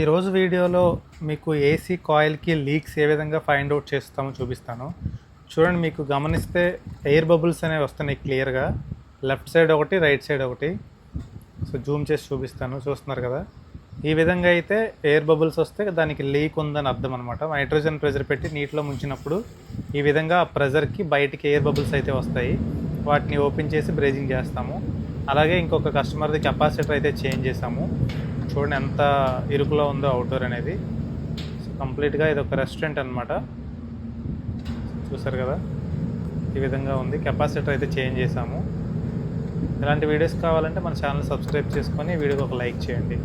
ఈరోజు వీడియోలో మీకు ఏసీ కాయిల్కి లీక్స్ ఏ విధంగా ఫైండ్ అవుట్ చేస్తామో చూపిస్తాను. చూడండి మీకు గమనిస్తే ఎయిర్ బబుల్స్ అనేవి వస్తున్నాయి క్లియర్గా లెఫ్ట్ సైడ్ ఒకటి రైట్ సైడ్ ఒకటి. సో జూమ్ చేసి చూపిస్తాను. చూస్తున్నారు కదా? ఈ విధంగా అయితే ఎయిర్ బబుల్స్ వస్తే దానికి లీక్ ఉందని అర్థం అనమాట నైట్రోజన్ ప్రెజర్ పెట్టి నీటిలో ముంచినప్పుడు ఈ విధంగా ఆ ప్రెజర్కి బయటికి ఎయిర్ బబుల్స్ అయితే వస్తాయి. వాటిని ఓపెన్ చేసి బ్రేజింగ్ చేస్తాము. అలాగే ఇంకొక కస్టమర్ది కెపాసిటర్ అయితే చేంజ్ చేసాము చూడండి ఎంత ఇరుకులో ఉందో అవుట్డోర్ అనేది. సో కంప్లీట్గా ఇది ఒక రెస్టారెంట్ అనమాట చూసారు కదా? ఈ విధంగా ఉంది. కెపాసిటర్ అయితే చేంజ్ చేసాము ఇలాంటి వీడియోస్ కావాలంటే మన ఛానల్ సబ్స్క్రైబ్ చేసుకొని వీడియోకి ఒక లైక్ చేయండి.